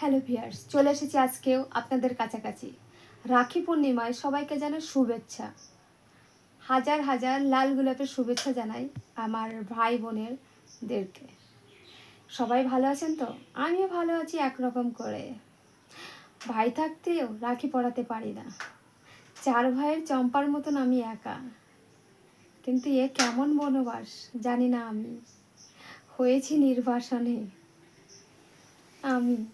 Hello viewers চলে এসেছি আজকেও আপনাদের কাছাকাছি। রাখি পূর্ণিমায় সবাইকে জানাই শুভেচ্ছা। হাজার হাজার লাল গোলাপের শুভেচ্ছা জানাই আমার ভাই বোনেরদেরকে সবাই ভালো আছেন তো? আমিও ভালো আছি একরকম করে। ভাই থাকতেও রাখি পড়াতে পারি না। চার ভাইয়ের চম্পার মতন আমি একা। কিন্তু এ কেমন বনবাস, জানি না আমি। হয়েছি নির্বাসনে। আমি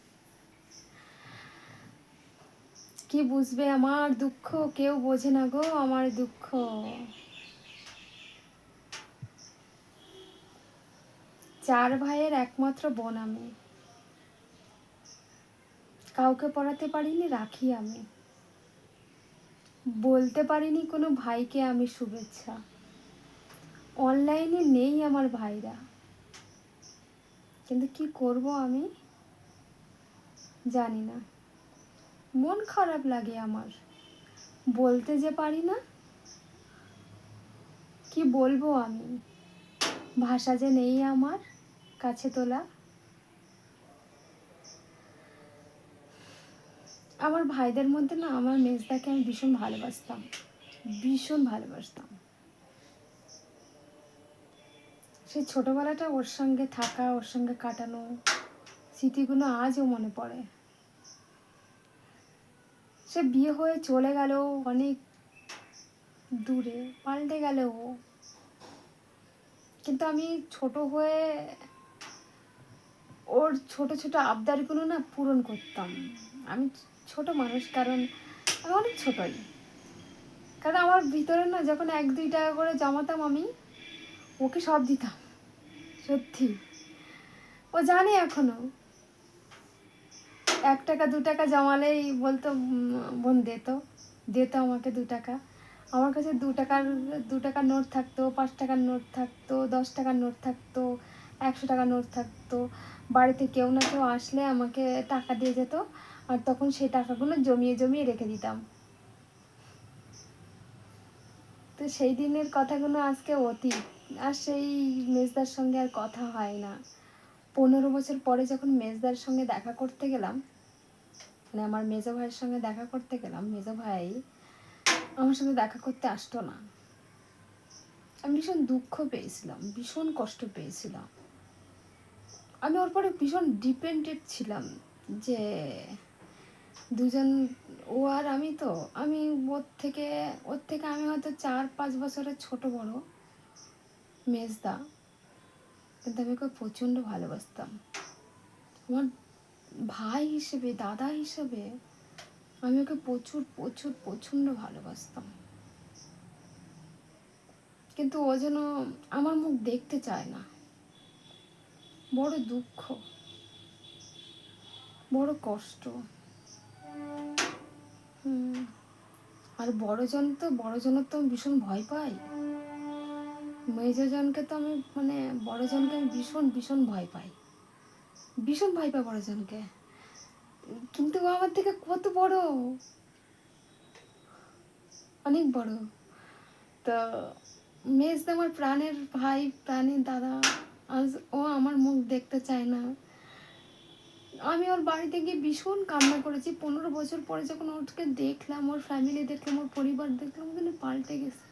কি বুঝবে আমার দুঃখ? কেউ বোঝে না গো আমার দুঃখ। চার ভাইয়ের একমাত্র বোন আমি। কাউকে পড়াতে পারিনি, রাখি আমি। বলতে পারিনি কোনো ভাইকে আমি শুভেচ্ছা। অনলাইনে নেই আমার ভাইরা। কিন্তু কি করব আমি? জানি না। মন খারাপ লাগে আমার। বলতে যে পারি না, কি বলব আমি? ভাষা যে নেই আমার কাছে তোলা। আমার ভাইদের মধ্যে না আমার মেজদাকে আমি ভীষণ ভালোবাসতাম ভীষণ ভালোবাসতাম। সেই ছোটবেলাটা ওর সঙ্গে থাকা, ওর সঙ্গে কাটানো স্মৃতিগুলো আজও মনে পড়ে। সে বিয়ে হয়ে চলে গেল অনেক দূরে, পাল্টে গেল ও। কিন্তু আমি ছোট হয়ে ওর ছোট ছোট আবদারগুলো না পূরণ করতাম। আমি ছোট মানুষ কারণ আমি অনেক ছোটই। কারণ আমার ভিতরে না যখন এক, দুই টাকা করে জমাতাম আমি, ওকে সব দিতাম। সত্যি। ও জানে এখনও। এক টাকা, দু টাকা জমালেই বলতো বোন, দে তো দে তো আমাকে দু টাকা। আমার কাছে দু টাকার দু টাকার নোট থাকতো, পাঁচ টাকার নোট থাকতো, দশ টাকার নোট থাকতো, একশো টাকার নোট থাকতো। বাড়িতে কেউ না কেউ আসলে আমাকে টাকা দিয়ে যেত আর তখন সেই টাকাগুলো জমিয়ে জমিয়ে রেখে দিতাম। তো সেই দিনের কথাগুলো আজকে অতীত। আর সেই মেজদার সঙ্গে আর কথা হয় না। পনেরো বছর পরে যখন মেজদার সঙ্গে দেখা করতে গেলাম মানে আমার মেজো ভাইয়ের সঙ্গে দেখা করতে গেলাম। মেজো ভাই আমার সঙ্গে দেখা করতে আসতো না। আমি ভীষণ দুঃখ পেয়েছিলাম, ভীষণ কষ্ট পেয়েছিলাম। আমি ওর পরে ভীষণ ডিপেন্ডেড ছিলাম যে দুজন, ও আর আমি তো, আমি ওর থেকে ওর থেকে আমি হয়তো চার পাঁচ বছরের ছোট বড় মেজদা। কিন্তু আমি ওকে প্রচণ্ড ভালোবাসতাম। আমার ভাই হিসেবে, দাদা হিসেবে আমি ওকে প্রচুর প্রচুর, প্রচণ্ড ভালোবাসতাম। কিন্তু ও যেন আমার মুখ দেখতে চায় না। বড় দুঃখ, বড় কষ্ট। আর বড়জন তো, বড়জনের তো আমি ভীষণ ভয় পাই। মেজজনকে তো আমি মানে বড়জনকে আমি ভীষণ ভীষণ ভয় পাই। ভীষণ ভয় পাই বড়জনকে কিন্তু ও আমার থেকে কত বড়? অনেক বড়। তো মেজ তো আমার প্রাণের ভাই, প্রাণের দাদা, আজ ও আমার মুখ দেখতে চায় না। আমি ওর বাড়িতে গিয়ে ভীষণ কান্না করেছি। পনেরো বছর পরে যখন ওকে দেখলাম, ওর ফ্যামিলি দেখলাম, ওর পরিবার দেখলাম কিন্তু পাল্টে গেছে।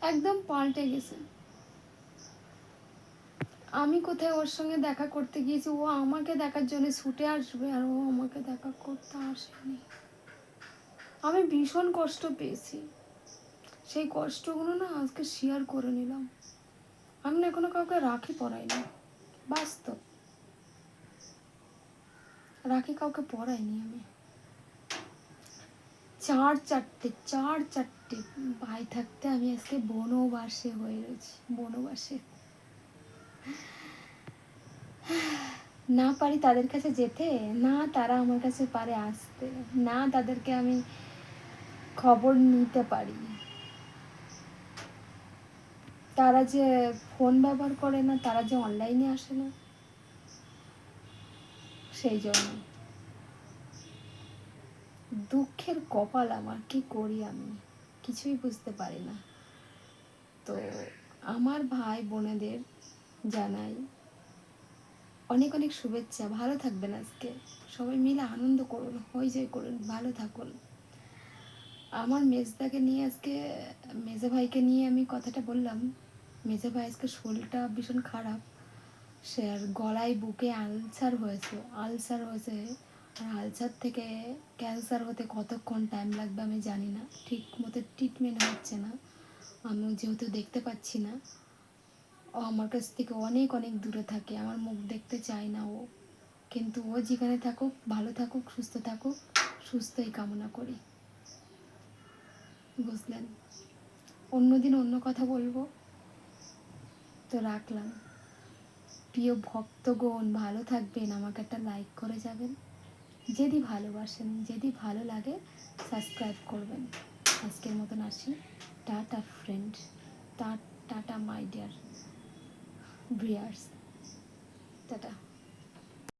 একদম পাল্টে গেছে। আমি কোথায় ওর সঙ্গে দেখা করতে গিয়েছি? ও আমাকে দেখার জন্য ছুটে আসবে আর ও আমাকে দেখা করতে আসেনি। আমি ভীষণ কষ্ট পেয়েছি। সেই কষ্টগুলো না আজকে শেয়ার করে নিলাম। আমি না এখনও কাউকে রাখি পরাইনি। বাস্তব রাখি কাউকে পরাইনি আমি। চার চারটে চার চারটে ভাই থাকতে আমি আজকে বনবাসে হয়ে রয়েছি, বনবাসে। না পারি তাদের কাছে যেতে, না তারা আমার কাছে পারে আসতে, না তাদেরকে আমি খবর নিতে পারি। তারা যে ফোন ব্যবহার করে না, তারা যে অনলাইনে আসে না। সেই জন্য। দুঃখের কপাল আমার, কি করি আমি? কিছুই বুঝতে পারি না। তো আমার ভাই বোনেদের জানাই। অনেক অনেক শুভেচ্ছা, ভালো থাকবেন আজকে। সবাই মিলে আনন্দ করুন হইচই করুন, ভালো থাকুন। আমার মেজদাকে নিয়ে আজকে, মেজে ভাইকে নিয়ে আমি কথাটা বললাম। মেজে ভাই আজকে শরীরটা ভীষণ খারাপ। সে আর গলায় বুকে আলসার হয়েছে আলসার হয়েছে। আর আলসার থেকে ক্যান্সার হতে কতক্ষণ টাইম লাগবে আমি জানি না। ঠিক মতো ট্রিটমেন্ট হচ্ছে না। আমি যেহেতু দেখতে পাচ্ছি না আমার কাছ থেকে অনেক অনেক দূরে থাকে, আমার মুখ দেখতে চায় না ও। কিন্তু ও যেখানে থাকুক, ভালো থাকুক, সুস্থ থাকুক, সুস্থই কামনা করি। বুঝলেন? অন্যদিন অন্য কথা বলব? তো রাখলাম। প্রিয় ভক্তগণ, ভালো থাকবেন, আমাকে একটা লাইক করে যাবেন। যদি ভালোবাসেন, যদি ভালো লাগে সাবস্ক্রাইব করবেন। আজকের মতন আসি। Tata friend tata my dear viewers tata